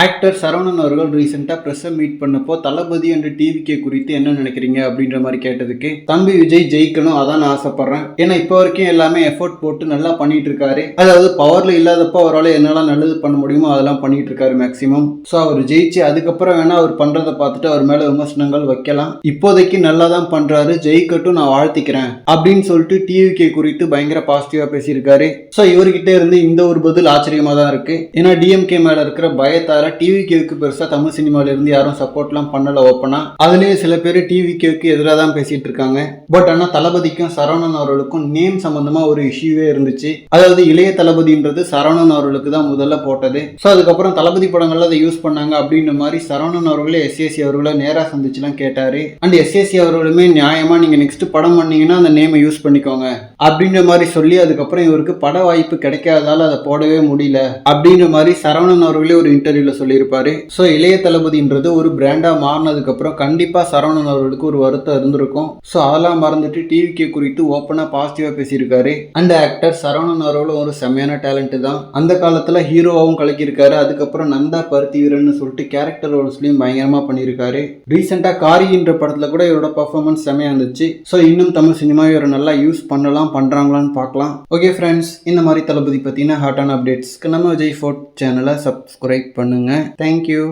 Actor Saravanan அவர்கள் ரீசெண்டாக ப்ரெஸ்ஸை meet பண்ணப்போ தளபதி என்ற டிவிகே குறித்து என்ன நினைக்கிறீங்க அப்படின்ற மாதிரி கேட்டதுக்கு தம்பி விஜய் ஜெயிக்கணும் அதான் நான் ஆசைப்படுறேன். ஏன்னா இப்போ வரைக்கும் எல்லாமே எஃபோர்ட் போட்டு நல்லா பண்ணிட்டு இருக்காரு. அதாவது பவர்ல இல்லாதப்போ அவரால் என்னெல்லாம் நல்லது பண்ண முடியுமோ அதெல்லாம் பண்ணிட்டு இருக்காரு மேக்ஸிமம் ஸோ அவர் ஜெயிச்சு அதுக்கப்புறம் வேணா அவர் பண்றதை பார்த்துட்டு அவர் மேல விமர்சனங்கள் வைக்கலாம். இப்போதைக்கு நல்லா தான் பண்றாரு. ஜெயிக்கட்டும் நான் வாழ்த்திக்கிறேன் அப்படின்னு சொல்லிட்டு டிவிகே குறித்து பயங்கர பாசிட்டிவா பேசியிருக்காரு. ஸோ இவர்கிட்ட இருந்து இந்த ஒரு பதில் ஆச்சரியமா தான் இருக்கு. ஏன்னா டிஎம்கே மேல இருக்கிற பயத்தால வந்ததால டிவி கேவுக்கு பெருசா தமிழ் சினிமால இருந்து யாரும் சப்போர்ட்லாம் பண்ணல ஓப்பனா அதுலயே சில பேர் டிவி கேவுக்கு எதிராக தான் பேசிட்டு இருக்காங்க. பட் ஆனா தளபதிக்கும் சரவணன் அவர்களுக்கும் நேம் சம்பந்தமா ஒரு இஷ்யூவே இருந்துச்சு. அதாவது இளைய தளபதின்றது சரவணன் அவர்களுக்கு தான் முதல்ல போட்டது. ஸோ அதுக்கப்புறம் தளபதி படங்கள்ல அதை யூஸ் பண்ணாங்க அப்படின்ற மாதிரி சரவணன் அவர்களே எஸ்ஏசி அவர்களை நேரா சந்திச்சுலாம் கேட்டாரு. அண்ட் எஸ்ஏசி அவர்களுமே நியாயமா நீங்க நெக்ஸ்ட் படம் பண்ணீங்கன்னா அந்த நேமை யூஸ் பண்ணிக்கோங்க. அப்படின்ற மாதிரி சொல்லி அதுக்கப்புறம் இவருக்கு பட வாய்ப்பு கிடைக்காததால அதை போடவே முடியல. அப்படின்ற மாதிரி சரவணன் அவர்களே ஒரு இன்டர்வியூல சொல்லியிருப்பாரு. ஸோ இளைய தளபதின்றது ஒரு பிராண்டா மாறினதுக்கப்புறம் கண்டிப்பாக கண்டிப்பா சரவணன் அவர்களுக்கு ஒரு வருத்தம் இருந்திருக்கும். ஸோ அதெல்லாம் மறந்துட்டு டிவிகே குறித்து ஓப்பனா பாசிட்டிவாக பேசியிருக்காரு. அண்ட் ஆக்டர் சரவணன் அவர்களும் ஒரு செம்மையான டேலண்ட் தான். அந்த காலத்துல ஹீரோவாகவும் கலக்கியிருக்காரு. அதுக்கப்புறம் நந்தா பருத்தி வீரன்னு சொல்லிட்டு கேரக்டர் ரோல்ஸ்லையும் பயங்கரமாக பண்ணியிருக்காரு. ரீசெண்டாக காரின்ற படத்தில் கூட இவரோட பர்ஃபார்மன்ஸ் செம்மையா இருந்துச்சு. ஸோ இன்னும் தமிழ் சினிமா இவரை நல்லா யூஸ் பண்ணலாம் பண்றாங்களான்னு பார்க்கலாம். ஓகே ஃப்ரெண்ட்ஸ் இந்த மாதிரி தளபதி பார்த்தீங்கன்னா ஹாட்டான அப்டேட்ஸ்க்கு நம்ம விஜய் ஃபோர்ட் சேனலை சப்ஸ்கிரைப் பண்ணுங்க. Thank you